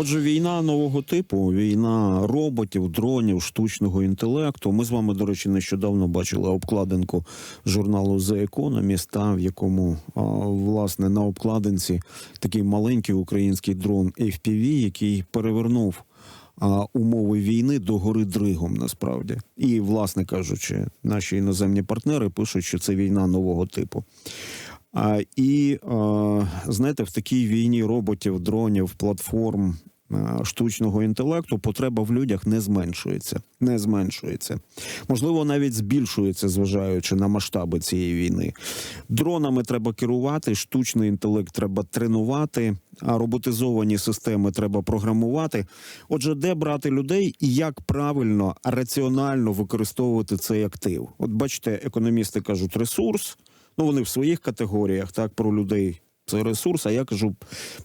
Отже, війна нового типу, війна роботів, дронів, штучного інтелекту. Ми з вами, до речі, нещодавно бачили обкладинку журналу The Economist, та, в якому а, власне на обкладинці такий маленький український дрон FPV, який перевернув. а, Умови війни до гори Дригом насправді, і власне кажучи, наші іноземні партнери пишуть, що це війна нового типу. А, і знаєте, в такій війні роботів, дронів, платформ. Штучного інтелекту потреба в людях не зменшується, не зменшується. Можливо, навіть збільшується, зважаючи на масштаби цієї війни. Дронами треба керувати, штучний інтелект треба тренувати, а роботизовані системи треба програмувати. Отже, де брати людей і як правильно раціонально використовувати цей актив? От бачите, економісти кажуть ресурс. Ну, вони в своїх категоріях, так, про людей це ресурс, а я кажу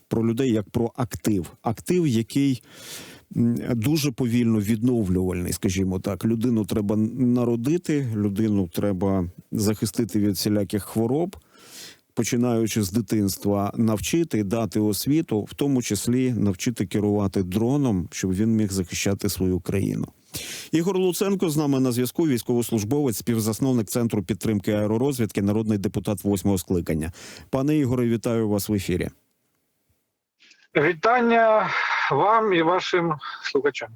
про людей як про актив. Актив, який дуже повільно відновлювальний, скажімо так. Людину треба народити, людину треба захистити від всіляких хвороб. Починаючи з дитинства, навчити дати освіту, в тому числі навчити керувати дроном, щоб він міг захищати свою країну. Ігор Луценко з нами на зв'язку. Військовослужбовець, співзасновник центру підтримки аеророзвідки, народний депутат восьмого скликання. Пане Ігоре, вітаю вас в ефірі. Вітання вам і вашим слухачам.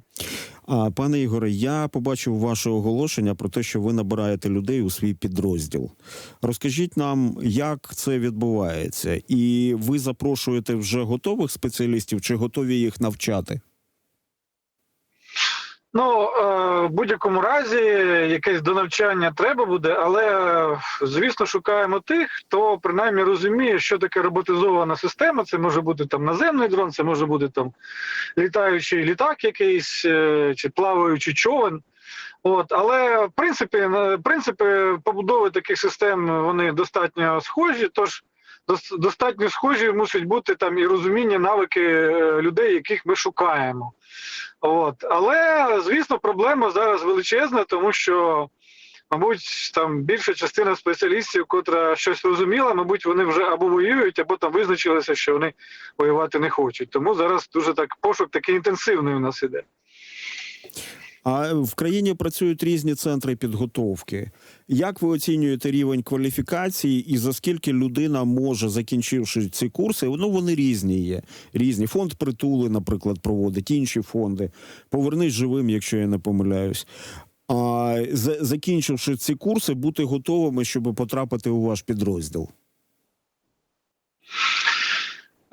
А пане Ігоре, я побачив ваше оголошення про те, що ви набираєте людей у свій підрозділ. Розкажіть нам, як це відбувається, і ви запрошуєте вже готових спеціалістів чи готові їх навчати? Ну е, в будь-якому разі якесь донавчання треба буде, але е, звісно шукаємо тих, хто принаймні розуміє, що таке роботизована система. Це може бути там наземний дрон, це може бути там літаючий літак, якийсь е, чи плаваючий човен. От, але в принципі, на- принципи побудови таких систем вони достатньо схожі. Тож дос- достатньо схожі мусить бути там і розуміння навики людей, яких ми шукаємо. От. Але, звісно, проблема зараз величезна, тому що, мабуть, там більша частина спеціалістів, котра щось розуміла, мабуть, вони вже або воюють, або там визначилися, що вони воювати не хочуть. Тому зараз дуже так пошук такий інтенсивний у нас іде. А в країні працюють різні центри підготовки. Як ви оцінюєте рівень кваліфікації і за скільки людина може, закінчивши ці курси, ну вони різні є. Різні. Фонд притули, наприклад, проводить інші фонди. Повернись живим, якщо я не помиляюсь. А закінчивши ці курси, бути готовими, щоб потрапити у ваш підрозділ.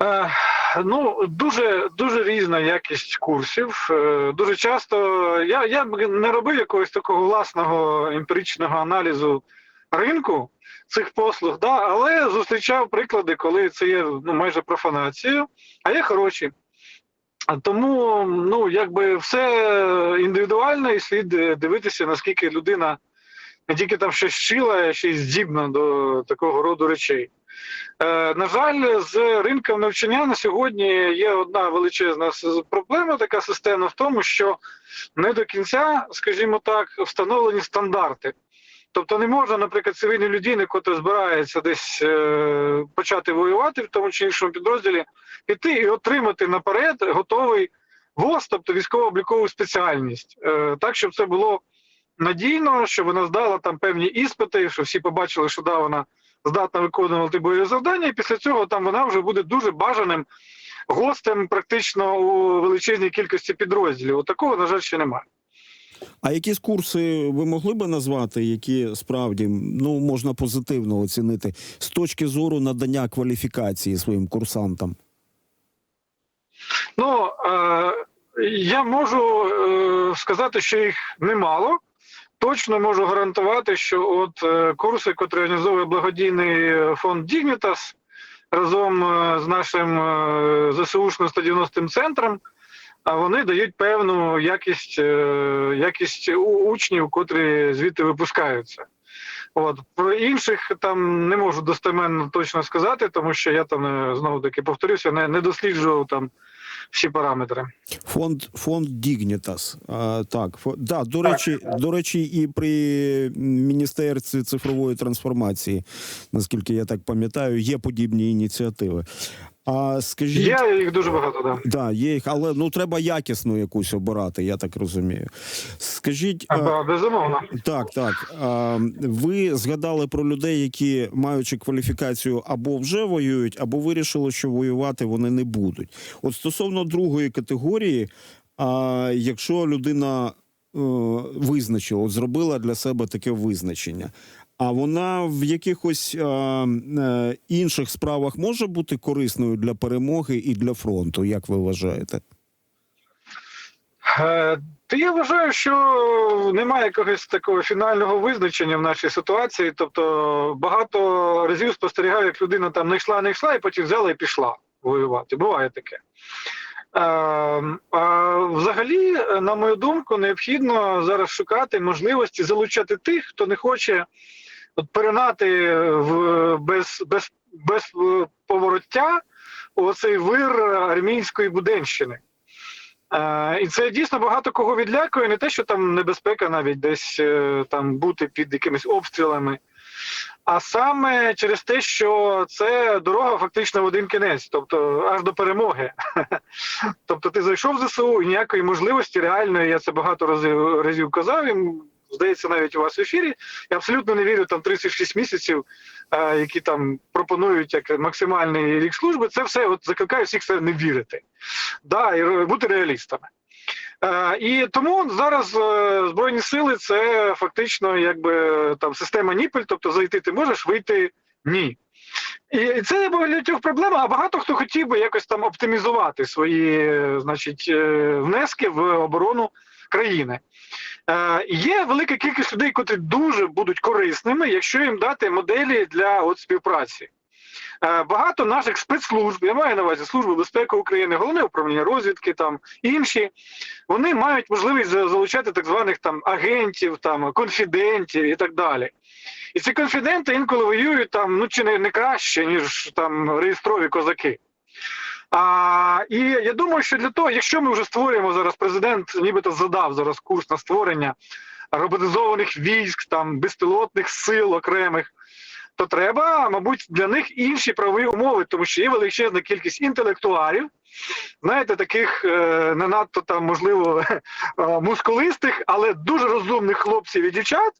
Е, ну, дуже дуже різна якість курсів. Е, дуже часто я, я б не робив якогось такого власного емпіричного аналізу ринку цих послуг, да, але зустрічав приклади, коли це є ну, майже профанацією, а є хороші. Тому ну, якби все індивідуально і слід дивитися, наскільки людина не тільки там щось вчила, а ще й здібна до такого роду речей. Е, на жаль, з ринком навчання на сьогодні є одна величезна проблема, така системна в тому, що не до кінця, скажімо так, встановлені стандарти. Тобто не можна, наприклад, цивільній людині, яка збирається десь е, почати воювати в тому чи іншому підрозділі, піти і отримати наперед готовий ВОЗ, тобто військово-облікову спеціальність, е, так, щоб це було надійно, щоб вона здала там певні іспити, щоб всі побачили, що да, вона здатна виконувати бойові завдання, і після цього там вона вже буде дуже бажаним гостем практично у величезній кількості підрозділів. От такого, на жаль, ще немає. А якісь курси ви могли би назвати, які справді ну можна позитивно оцінити з точки зору надання кваліфікації своїм курсантам? Ну е, я можу е, сказати, що їх немало. Точно можу гарантувати, що от е, курси, які організовує благодійний фонд Дігнітас разом е, з нашим е, ЗСУшним 190 центром, а вони дають певну якість, якість учнів, котрі звідти випускаються. От про інших там не можу достеменно точно сказати, тому що я там знову таки повторюся, не, не досліджував там всі параметри. Фонд фонд Дігнітас. А, так, фо, да, до речі, до речі, і при міністерстві цифрової трансформації, наскільки я так пам'ятаю, є подібні ініціативи. А скажіть, Є їх дуже багато, да. да, є їх, але ну треба якісну якусь обирати, я так розумію. Скажіть, е, А, Безумовно. Так, так. А, ви згадали про людей, які маючи кваліфікацію або вже воюють, або вирішили, що воювати вони не будуть. От стосовно другої категорії, а, якщо людина е, визначила, от зробила для себе таке визначення. А вона в якихось е, е, інших справах може бути корисною для перемоги і для фронту, як ви вважаєте? Е, Та я вважаю, що немає якогось такого фінального визначення в нашій ситуації. Тобто багато разів спостерігаю, як людина там не йшла, не йшла, і потім взяла і пішла воювати. Буває таке. Е, а взагалі, на мою думку, необхідно зараз шукати можливості залучати тих, хто не хоче перенати в без, без, без е, повороття оцей вир армійської буденщини. Е, і це дійсно багато кого відлякує, не те, що там небезпека навіть десь е, там бути під якимись обстрілами, а саме через те, що це дорога фактично в один кінець, тобто аж до перемоги. Тобто ти зайшов в ЗСУ і ніякої можливості реальної, я це багато разів, разів казав, здається, навіть у вас в ефірі. Я абсолютно не вірю там 36 місяців, е, які там пропонують як максимальний рік служби. Це все от закликаю всіх це не вірити. Да, і бути реалістами. Е, і тому зараз е, збройні сили це фактично якби там система Ніпель, тобто зайти ти можеш, вийти ні. І це є багатьох проблема, а багато хто хотів би якось там оптимізувати свої значить, внески в оборону країни. Е, є велика кількість людей, котрі дуже будуть корисними, якщо їм дати моделі для от, співпраці. Е, Багато наших спецслужб, я маю на увазі Служби безпеки України, головне управління розвідки, там інші, вони мають можливість залучати так званих там агентів, там конфідентів і так далі. І ці конфіденти інколи воюють там ну чи не, не краще, ніж там реєстрові козаки. А, і я думаю, що для того, якщо ми вже створюємо зараз, президент нібито задав зараз курс на створення роботизованих військ, там безпілотних сил окремих, то треба, мабуть, для них інші правові умови, тому що є величезна кількість інтелектуалів, знаєте, таких е, не надто там, можливо, е, мускулистих, але дуже розумних хлопців і дівчат,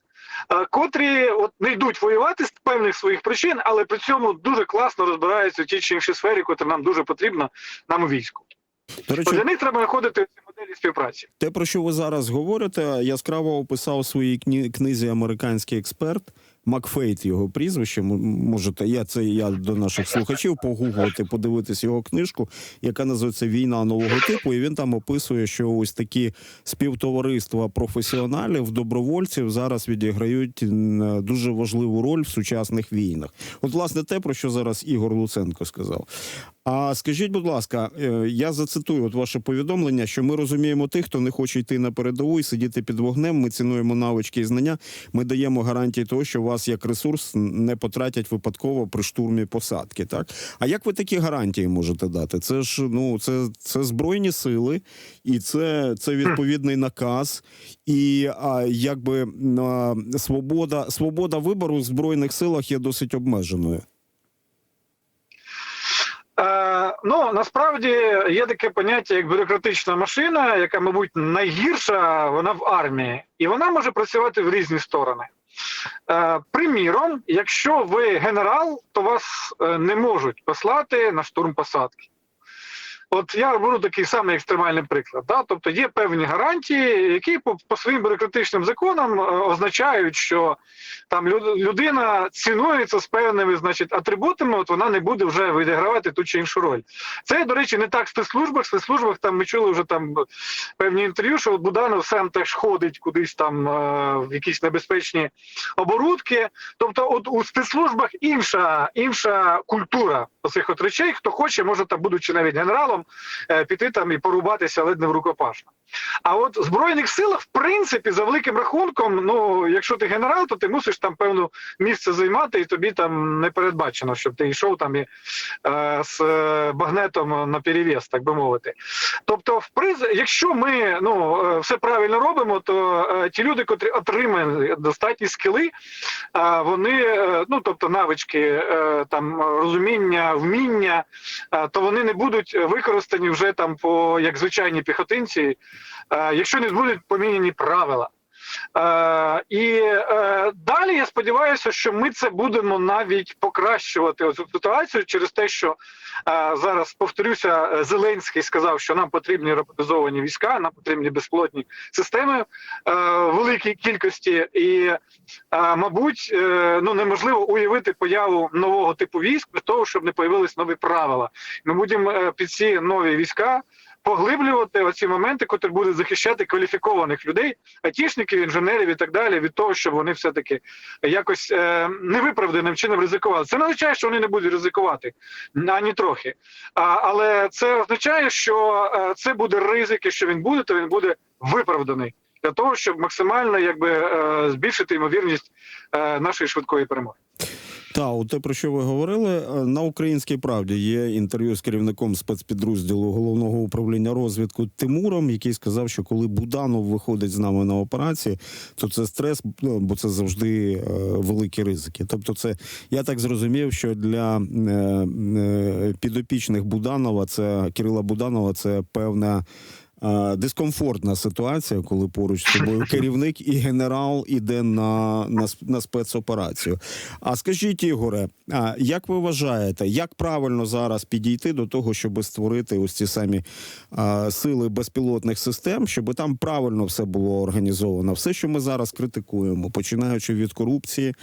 котрі от не йдуть воювати з певних своїх причин, але при цьому дуже класно розбираються в тій чи іншій сфері, котра нам дуже потрібна нам у війську. До речі, для них треба знаходити ці моделі співпраці. Те, про що ви зараз говорите, яскраво описав у своїй кні- книзі американський експерт. Макфейт його прізвище. Можете, я це я до наших слухачів погуглити, подивитись його книжку, яка називається Війна нового типу. І він там описує, що ось такі співтовариства професіоналів, добровольців зараз відіграють дуже важливу роль в сучасних війнах. От, власне, те, про що зараз Ігор Луценко сказав. А скажіть, будь ласка, е, я зацитую от ваше повідомлення, що ми розуміємо тих, хто не хоче йти на передову і сидіти під вогнем. Ми цінуємо навички і знання. Ми даємо гарантії того, що вас як ресурс не потратять випадково при штурмі посадки. Так а як ви такі гарантії можете дати? Це ж ну це, це збройні сили, і це, це відповідний наказ. І а, якби а, свобода, свобода вибору в збройних силах є досить обмеженою. Е, ну насправді є таке поняття як бюрократична машина, яка, мабуть, найгірша вона в армії, і вона може працювати в різні сторони. Е, приміром, якщо ви генерал, то вас е, не можуть послати на штурм посадки. От я беру такий самий екстремальний приклад. Да? Тобто є певні гарантії, які по, по своїм бюрократичним законам е, означають, що там лю- людина цінується з певними значить, атрибутами, от вона не буде вже відігравати ту чи іншу роль. Це, до речі, не так в спецслужбах. В спецслужбах там ми чули вже там певні інтерв'ю, що от Буданов сам теж ходить кудись там е, в якісь небезпечні оборудки. Тобто, от у спецслужбах інша, інша культура цих от речей. Хто хоче, може там, будучи навіть генералом, піти там і порубатися ледь не в рукопашну. А от в збройних силах, в принципі, за великим рахунком, ну якщо ти генерал, то ти мусиш там певну місце займати, і тобі там не передбачено, щоб ти йшов там і е, з е, багнетом на перевес, так би мовити. Тобто, в приз, якщо ми ну е, все правильно робимо, то е, ті люди, котрі отримали достатні скіли, е, вони е, ну тобто навички, е, там розуміння, вміння, е, то вони не будуть використані вже там по як звичайні піхотинці, якщо не будуть поміняні правила. Е, і е, далі я сподіваюся, що ми це будемо навіть покращувати цю ситуацію через те, що е, зараз повторюся, е, Зеленський сказав, що нам потрібні роботизовані війська, нам потрібні безплотні системи е, великій кількості, і е, мабуть, е, ну неможливо уявити появу нового типу військ без того, щоб не появились нові правила. Ми будемо е, під ці нові війська поглиблювати оці моменти, котрі будуть захищати кваліфікованих людей, айтішників, інженерів і так далі, від того, щоб вони все таки якось е, невиправданим чином ризикували. Це не означає, що вони не будуть ризикувати ані трохи. А, але це означає, що е, це буде ризик, і що він буде, то він буде виправданий для того, щоб максимально якби е, збільшити ймовірність е, нашої швидкої перемоги. Та, от те, про що ви говорили, е, на українській правді є інтерв'ю з керівником спецпідрозділу головного управління розвідку Тимуром, який сказав, що коли Буданов виходить з нами на операції, то це стрес, ну, бо це завжди е, великі ризики. Тобто, це я так зрозумів, що для е, підопічних Буданова, це Кирила Буданова, це певна. Дискомфортна ситуація, коли поруч з тобою керівник і генерал іде на, на, на спецоперацію. А скажіть, Ігоре, а як ви вважаєте, як правильно зараз підійти до того, щоб створити ось ці самі а, сили безпілотних систем, щоб там правильно все було організовано? Все, що ми зараз критикуємо, починаючи від корупції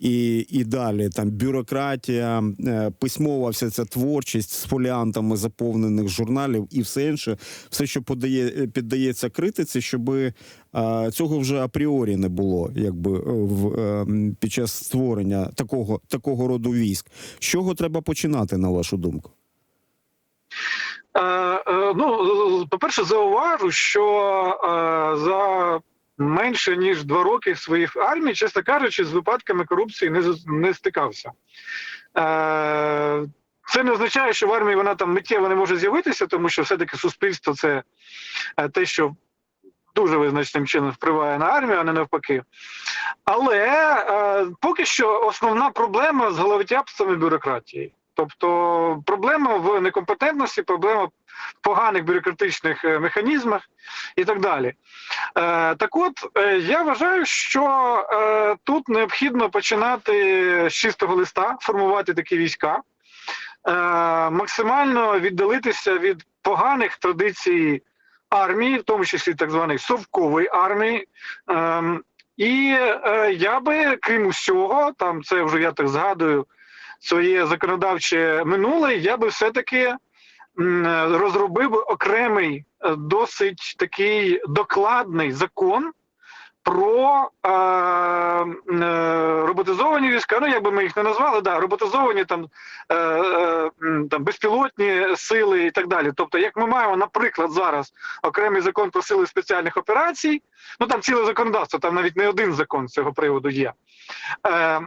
і, і далі, там бюрократія, е, письмова вся ця творчість з фоліантами заповнених журналів і все інше, все, що подає, піддається критиці, щоб цього вже апріорі не було, якби е, в е, під час створення такого такого роду військ. З чого треба починати, на вашу думку? Е, ну, по-перше, зауважу, що за менше ніж два роки своїх армій, чесно кажучи, з випадками корупції не, не стикався. Це не означає, що в армії вона там миттєво не може з'явитися, тому що все-таки суспільство це е, те, що дуже визначним чином впливає на армію, а не навпаки. Але е, поки що основна проблема з головотяпством і бюрократією. Тобто проблема в некомпетентності, проблема в поганих бюрократичних е, механізмах і так далі. Е, так от, е, я вважаю, що е, тут необхідно починати з чистого листа, формувати такі війська, максимально віддалитися від поганих традицій армії, в тому числі так званої совкової армії. Ем, і е, я би, крім усього, там це вже я так згадую своє законодавче минуле, я би все-таки розробив окремий, е, досить такий докладний закон про е, е, роботизовані війська. Ну, як би ми їх не назвали, да, роботизовані там, е, е, там безпілотні сили і так далі. Тобто, як ми маємо, наприклад, зараз окремий закон про сили спеціальних операцій, ну там ціле законодавство, там навіть не один закон з цього приводу є. Е,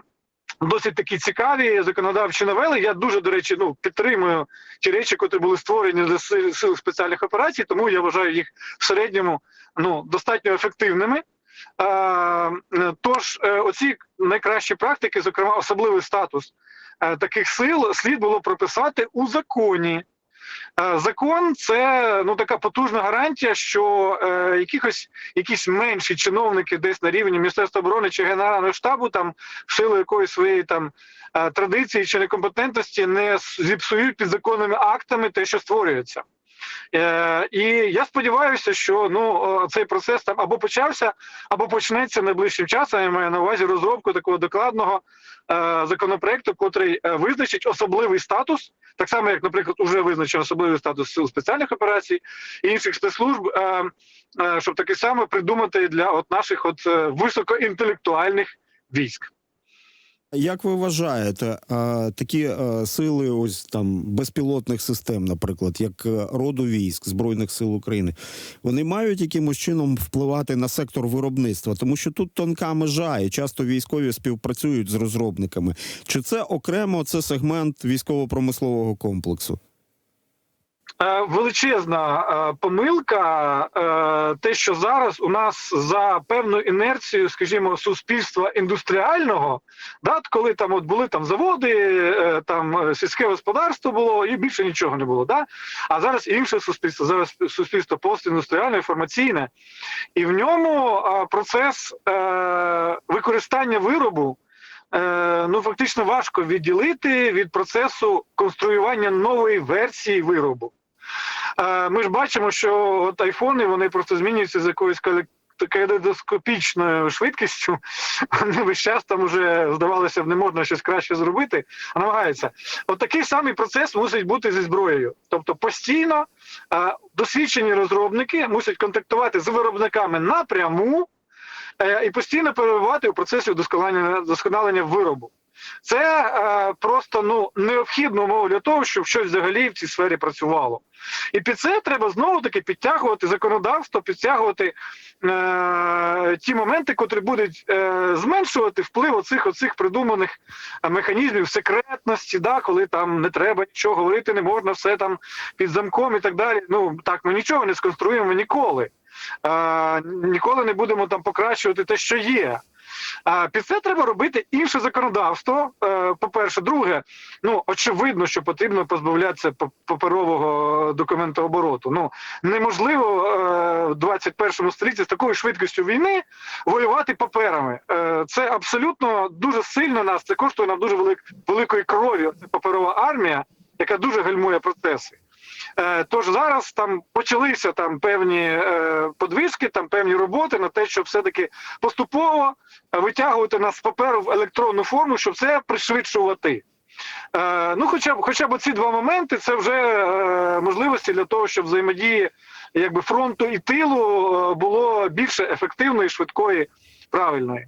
Досить такі цікаві законодавчі новели. Я дуже, до речі, ну підтримую ті речі, які були створені для сил, спеціальних операцій, тому я вважаю їх в середньому ну, достатньо ефективними. Е, тож, е, оці найкращі практики, зокрема, особливий статус е, таких сил, слід було прописати у законі. Е, Закон це ну така потужна гарантія, що е, якихось якісь менші чиновники десь на рівні Міністерства оборони чи Генерального штабу там в силу якоїсь своєї там е, традиції чи некомпетентності не зіпсують підзаконними актами те, що створюється. Е, і я сподіваюся, що ну цей процес там або почався, або почнеться найближчим часом. Я маю на увазі розробку такого докладного е, законопроекту, котрий е, визначить особливий статус, так само як, наприклад, уже визначено особливий статус сил спеціальних операцій і інших спецслужб, е, е, щоб таке саме придумати для от наших от е, високоінтелектуальних військ. Як ви вважаєте, такі сили, ось там безпілотних систем, наприклад, як е, роду військ Збройних сил України, вони мають якимось чином впливати на сектор виробництва, тому що тут тонка межа, і часто військові співпрацюють з розробниками. Чи це окремо це сегмент військово-промислового комплексу? Е, Величезна е, помилка, е, те, що зараз у нас за певну інерцію, скажімо, суспільства індустріального, да, коли там от були там заводи, там сільське господарство було і більше нічого не було. Да? А зараз інше суспільство, зараз суспільство постіндустріальне, інформаційне, і в ньому процес використання виробу. Ну, фактично важко відділити від процесу конструювання нової версії виробу. Ми ж бачимо, що от айфони вони просто змінюються з якоюсь кале- калейдоскопічною швидкістю. Вони весь час там вже здавалося б, не можна щось краще зробити, а намагаються. От такий самий процес мусить бути зі зброєю. Тобто постійно досвідчені розробники мусять контактувати з виробниками напряму е, і постійно перебувати у процесі удосконалення досконалення виробу. Це е, просто ну необхідна умова для того, щоб щось взагалі в цій сфері працювало. І під це треба знову таки підтягувати законодавство, підтягувати е, ті моменти, котрі будуть е, зменшувати вплив оцих оцих придуманих е, механізмів секретності, да, коли там не треба нічого говорити, не можна все там під замком і так далі. Ну так ми нічого не сконструюємо ніколи. Ніколи не будемо там покращувати те, що є. А під це треба робити інше законодавство. Е, По-перше, друге, ну очевидно, що потрібно позбавлятися пап- паперового документообороту. Ну неможливо е, в 21 столітті з такою швидкістю війни воювати паперами. Е, Це абсолютно дуже сильно нас. Це коштує нам дуже велик, великої крові. Це паперова армія, яка дуже гальмує процеси. Е, Тож зараз там почалися там певні е, подвижки, там певні роботи на те, щоб все-таки поступово витягувати нас з паперу в електронну форму, щоб це пришвидшувати. Е, ну, хоча б хоча б ці два моменти це вже можливості для того, щоб взаємодії якби фронту і тилу було більше ефективної, швидкої, правильної.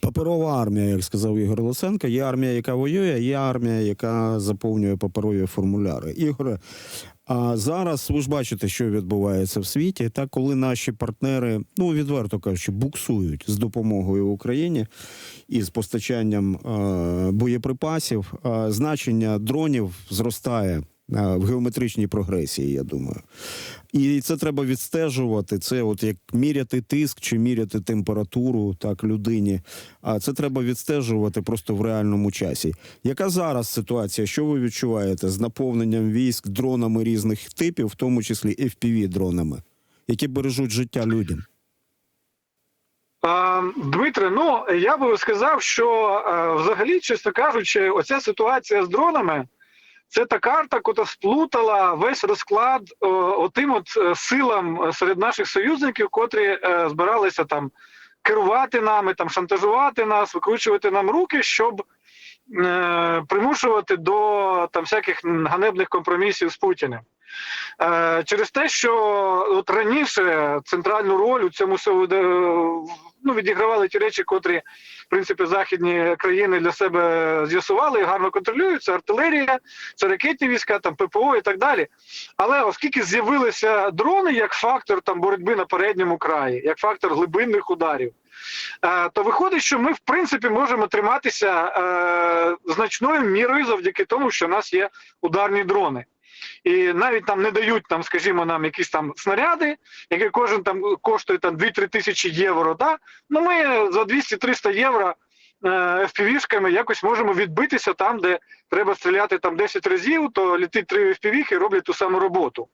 Паперова армія, як сказав Ігор Лосенко, є армія, яка воює, є армія, яка заповнює паперові формуляри. Ігоре, а зараз ви ж бачите, що відбувається в світі. Та коли наші партнери, ну відверто кажучи, буксують з допомогою Україні і з постачанням е, боєприпасів, е, значення дронів зростає. Е, В геометричній прогресії, я думаю, і це треба відстежувати. Це от як міряти тиск чи міряти температуру так людині. А це треба відстежувати просто в реальному часі. Яка зараз ситуація? Що ви відчуваєте з наповненням військ дронами різних типів, в тому числі fpv дронами, які бережуть життя людям? Дмитре, ну я би сказав, що е, взагалі, чесно кажучи, оця ситуація з дронами це та карта, яка сплутала весь розклад е, отим от е, силам серед наших союзників, котрі е, збиралися там керувати нами, там шантажувати нас, викручувати нам руки, щоб е, примушувати до там всяких ганебних компромісів з Путіним. Е, через те, що от раніше центральну роль у цьому ну, відігравали ті речі, котрі в принципі західні країни для себе з'ясували і гарно контролюють. Це артилерія, це ракетні війська, там ППО і так далі. Але оскільки з'явилися дрони як фактор там боротьби на передньому краї, як фактор глибинних ударів. е, То виходить, що ми в принципі можемо триматися е, значною мірою завдяки тому, що в нас є ударні дрони і навіть там не дають там, скажімо, нам якісь там снаряди, які кожен там коштує там 2-3 тисячі євро. Да? Ну ми за 200-300 євро е, FPV-шками якось можемо відбитися там, де треба стріляти там 10 разів, то літить три FPV і роблять ту саму роботу.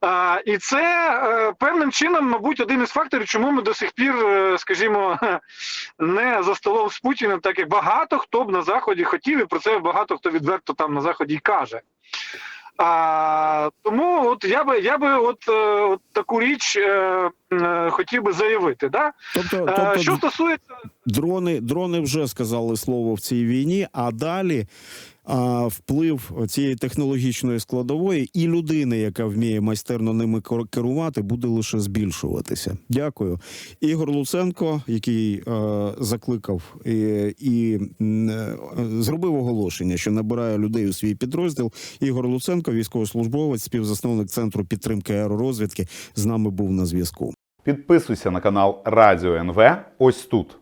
А, і це е, певним чином, мабуть, один із факторів, чому ми до сих пір, е, скажімо, не за столом з Путіним, так як багато хто б на заході хотів, і про це багато хто відверто там на заході й каже. А, тому от я би я би от, е, от таку річ е, е, хотів би заявити. Да? Тобто, Е, тобто що стосується дрони, дрони вже сказали слово в цій війні, а далі. А вплив цієї технологічної складової і людини, яка вміє майстерно ними кер- керувати, буде лише збільшуватися. Дякую. Ігор Луценко, який закликав і, і е, зробив оголошення, що набирає людей у свій підрозділ. Ігор Луценко, військовослужбовець, співзасновник центру підтримки аеророзвідки, з нами був на зв'язку. Підписуйся на канал Радіо НВ ось тут.